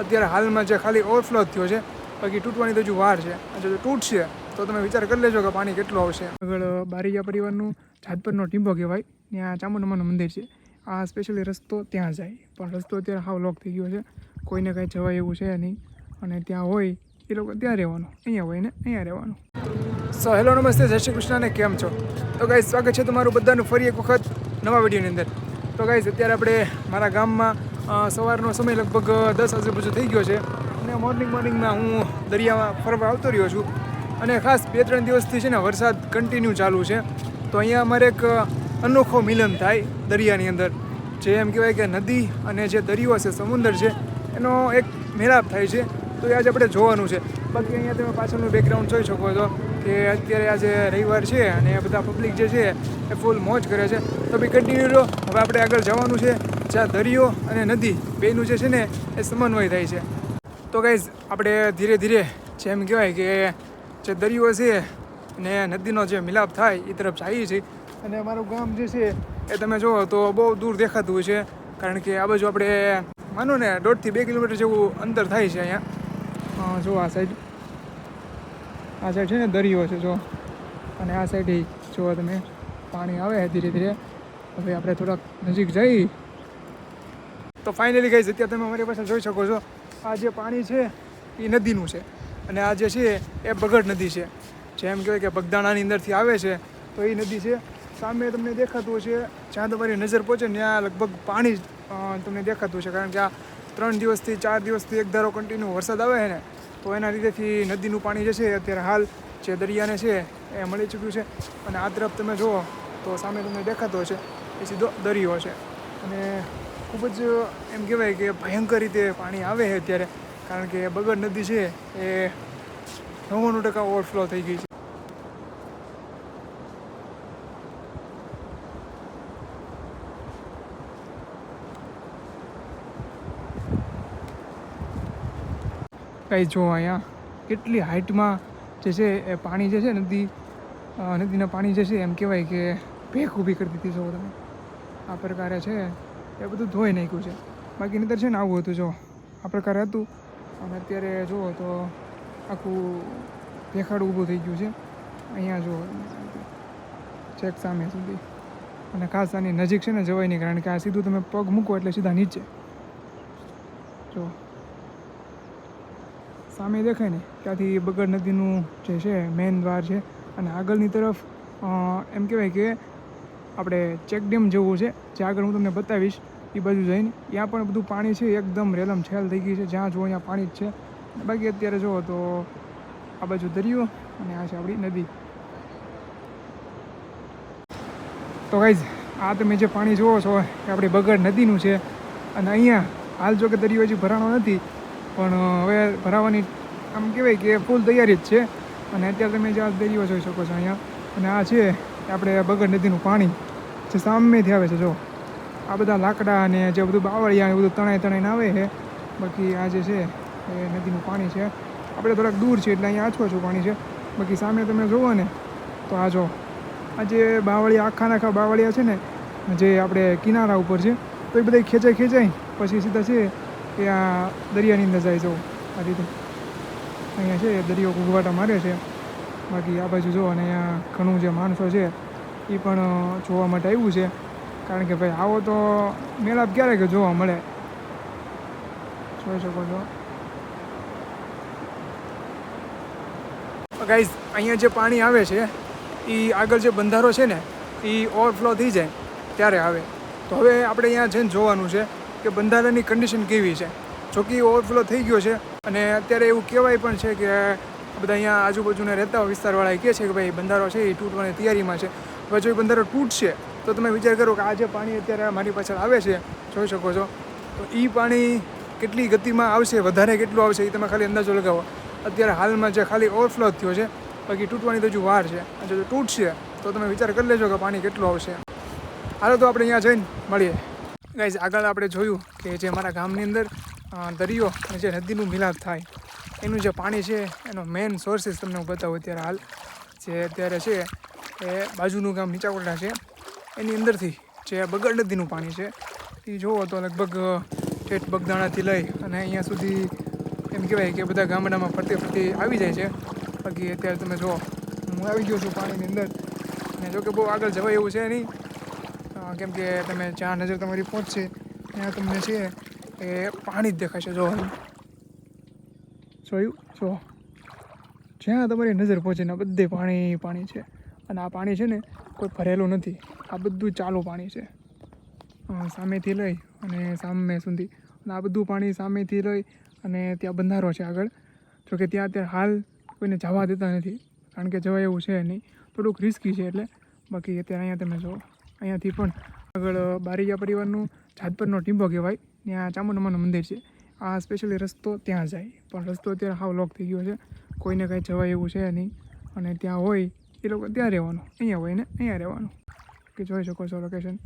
અત્યારે હાલમાં જે ખાલી ઓવરફ્લો થયો છે, બાકી તૂટવાની તો હજુ વાર છે. જો તૂટશે, તો તમે વિચાર કરી લેજો કે પાણી કેટલું આવશે. આગળ બારીયા પરિવારનું જાતપરનો ટીંબો કહેવાય, ત્યાં ચામુંડમાનું મંદિર છે. આ સ્પેશિયલી રસ્તો ત્યાં જાય. પણ રસ્તો અત્યારે હાવ લોક થઈ ગયો છે. કોઈને કાંઈ જવાય એવું છે નહીં. અને ત્યાં હોય, એ લોકો ત્યાં રહેવાનું. અહીંયા હોય ને અહીંયા રહેવાનું. સો હેલો નમસ્તે, જય શ્રી કૃષ્ણ કેમ છો? તો ગાઈઝ સ્વાગત છે તમારું બધાનું ફરી એક વખત નવા વિડીયોની અંદર. તો ગાઈઝ અત્યારે આપણે મારા ગામમાં સવારનો સમય લગભગ દસ આજુબાજુ થઈ ગયો છે. અને મોર્નિંગ મોર્નિંગમાં હું દરિયામાં ફરવા આવતો રહ્યો છું. અને ખાસ બે, ત્રણ દિવસથી છે ને વરસાદ કન્ટિન્યુ ચાલુ છે. તો અહીંયા અમારે એક અનોખો મિલન થાય દરિયાની અંદર. જે એમ કહેવાય કે નદી અને જે દરિયો છે, સમુદ્ર છે, એનો એક મેળાપ થાય છે. તો એ આજે આપણે જોવાનું છે. બાકી અહીંયા તમે પાછળનું બેકગ્રાઉન્ડ જોઈ શકો છો કે અત્યારે આજે રવિવાર છે અને બધા પબ્લિક જે છે એ ફૂલ મોજ કરે છે. તો બી કન્ટિન્યુ રહો હવે આપણે આગળ જવાનું છે. જ્યાં દરિયો અને નદી બેનું જે છે ને, એ સમન્વય થાય છે. તો ગાઈઝ આપણે ધીરે ધીરે જેમ કહેવાય કે જે દરિયો છે ને નદીનો જે મિલાપ થાય, એ તરફ જઈએ છીએ. અને અમારું ગામ જે છે, એ તમે જુઓ તો બહુ દૂર દેખાતું હોય છે. કારણ કે આ બાજુ આપણે, માનો ને દોઢથી બે કિલોમીટર જેવું અંતર થાય છે અહીંયા. જો આ સાઈડ આ સાઈડ છે ને દરિયો છે જો અને આ સાઈડ જુઓ તમે, પાણી આવે ધીરે ધીરે. હવે આપણે થોડાક નજીક જઈ તો ફાઇનલી ગઈ અત્યારે તમે અમારી પાસે જોઈ શકો છો આ જે પાણી છે એ નદીનું છે. અને આ જે છે એ બગડ નદી છે. જેમ કહેવાય કે બગદાણાની અંદરથી આવે છે તો એ નદી છે. સામે તમને દેખાતું હશે જ્યાં તમારી નજર પહોંચે ત્યાં લગભગ પાણી જ, તમને દેખાતું છે કારણ કે આ ત્રણ દિવસથી ચાર દિવસથી એક ધારો કન્ટિન્યુ વરસાદ આવે છે ને તો એના લીધેથી નદીનું પાણી જે છે અત્યારે હાલ જે દરિયાને છે એ મળી ચૂક્યું છે. અને આ તરફ તમે જુઓ તો સામે તમને દેખાતો હશે એ સીધો દરિયો છે. અને ખૂબ જ, એમ કહેવાય કે ભયંકર રીતે પાણી આવે છે અત્યારે. કારણ કે બગડ નદી છે, એ નવ્વાણું ટકા ઓવરફ્લો થઈ ગઈ છે. કઈ જો અહીંયા કેટલી હાઇટમાં જે છે, એ પાણી જે છે, નદી નદીના પાણી જે છે, એમ કહેવાય કે ભેખ ઊભી કરી દીધી છો તમે. આ પ્રકારે છે. એ બધું ધોઈ નાખ્યું છે. બાકી નહીતર છે ને આવું હતું, જો. આ પ્રકારે હતું. અને અત્યારે જુઓ તો આખું ભેખાડું ઊભું થઈ ગયું છે. અહીંયા જુઓ ચેક સામે સુધી. અને ખાસ આની નજીક છે ને જવાય નહીં, કારણ કે આ સીધું તમે પગ મૂકો એટલે સીધા નીચે. જો. સામે દેખાય ને, ત્યાંથી બગડ નદીનું જે છે મેઇન દ્વાર છે. અને આગળની તરફ એમ કહેવાય કે આપણે ચેક ડેમ જેવું છે જે આગળ હું તમને બતાવીશ એ બાજુ જઈને. ત્યાં પણ બધું પાણી છે, એકદમ રેલમ છેલ થઈ ગઈ છે, જ્યાં જુઓ ત્યાં પાણી જ છે. બાકી અત્યારે જુઓ તો આ બાજુ દરિયો અને આ છે આપણી નદી. તો ગાઈઝ આ તમે જે પાણી જુઓ છો એ આપણી બગડ નદીનું છે. અને અહીંયા હાલ જો કે દરિયો હજી ભરાણો નથી, પણ હવે ભરાવાની આમ કહેવાય કે ફૂલ તૈયારી જ છે. અને અત્યારે તમે જે આ દરિયો જોઈ શકો છો અહીંયા. અને આ છે આપણે બગડ નદીનું પાણી જે સામેથી આવે છે, જો. આ બધા લાકડા અને જે બધું બાવળિયા ને બધું તણાઈ તણાઈને આવે છે. બાકી આ જે છે, એ નદીનું પાણી છે. આપણે થોડાક દૂર છે, એટલે અહીંયા આછું આછું પાણી છે. બાકી સામે તમે જુઓ ને, તો આ જો, આ જે બાવળિયા, આખા આખા બાવળિયા છે ને, જે આપણે કિનારા ઉપર છે, તો એ બધા ખેંચાઈ ખેંચાઈ, પછી સીધા છે, એ આ દરિયાની અંદર જાય જવું આ રીતે. અહીંયા છે, દરિયો ઘૂઘવાટા મારે છે. બાકી આ બાજુ જો અને અહીંયા ઘણું જે માણસો છે, એ પણ જોવા માટે આવ્યું છે. કારણ કે ભાઈ, આવો તો મેળાપ ક્યારે કે જોવા મળે. જોઈ શકો છો. ગાઈઝ અહીંયા જે પાણી આવે છે, એ આગળ જે બંધારો છે ને, એ ઓવરફ્લો થઈ જાય, ત્યારે આવે. તો હવે આપણે અહીંયા જઈને જોવાનું છે કે બંધારાની કન્ડિશન કેવી છે. જો કે ઓવરફ્લો થઈ ગયો છે, અને અત્યારે એવું કહેવાય પણ છે કે બધા અહીંયા આજુબાજુના રહેતા વિસ્તારવાળા એ કહે છે કે ભાઈ, બંધારો છે એ તૂટવાની તૈયારીમાં છે. હવે જો એ બંધારો તૂટશે, તો તમે વિચાર કરો કે આ જે પાણી અત્યારે મારી પાછળ આવે છે, જોઈ શકો છો. તો એ પાણી કેટલી ગતિમાં આવશે, વધારે કેટલું આવશે, એ તમે ખાલી અંદાજો લગાવો. અત્યારે હાલમાં જે ખાલી ઓવરફ્લો થયો છે, બાકી તૂટવાની તો હજુ વાર છે. જો તૂટશે, તો તમે વિચાર કરી લેજો કે પાણી કેટલું આવશે. હાલો તો આપણે અહીંયા જઈને મળીએ. ગાઈઝ આગળ આપણે જોયું કે જે મારા ગામની અંદર દરિયો અને જે નદીનું મિલાપ થાય. એનું જે પાણી છે, એનો મેઇન સોર્સિસ તમને હું બતાવું અત્યારે હાલ. જે અત્યારે છે, એ બાજુનું ગામ નીચાકોટડા છે. એની અંદરથી જે બગડ નદીનું પાણી છે એ જુઓ તો લગભગ ઠેઠ બગદાણાથી લઈ અને અહીંયા સુધી એમ કહેવાય કે બધા ગામડામાં ફરતી ફરતી આવી જાય છે. બાકી અત્યારે તમે જુઓ, હું આવી ગયો છું પાણીની અંદર. અને જો કે બહુ આગળ જવાય એવું છે નહીં. કેમ કે તમે જ્યાં નજર તમારી પહોંચશે, ત્યાં તમને છે એ પાણી જ દેખાશે જો જોયું જો જ્યાં તમારી નજર પહોંચે ને બધે પાણી પાણી છે. અને આ પાણી છે ને કોઈ ભરેલું નથી. આ બધું ચાલુ પાણી છે. સામેથી લઈ અને સામે સુધી. અને આ બધું પાણી સામેથી લઈ અને ત્યાં બંધારો છે આગળ. જો કે ત્યાં અત્યારે હાલ કોઈને જવા દેતા નથી. કારણ કે જવાય એવું છે નહીં. થોડુંક રિસ્કી છે એટલે. બાકી અત્યારે અહીંયા તમે જુઓ. અહીંયાથી પણ આગળ બારીયા પરિવારનું જાતપરનો ટીંબો કહેવાય. ત્યાં ચામુંડમાનું મંદિર છે. આ સ્પેશિયલી રસ્તો ત્યાં જાય. પણ રસ્તો અત્યારે હાવ લોક થઈ ગયો છે. કોઈને કાંઈ જવાય એવું છે નહીં. અને ત્યાં હોય એ લોકો ત્યાં રહેવાનું. અહીંયા હોય ને, અહીંયા રહેવાનું. કે જોઈ શકો છો લોકેશન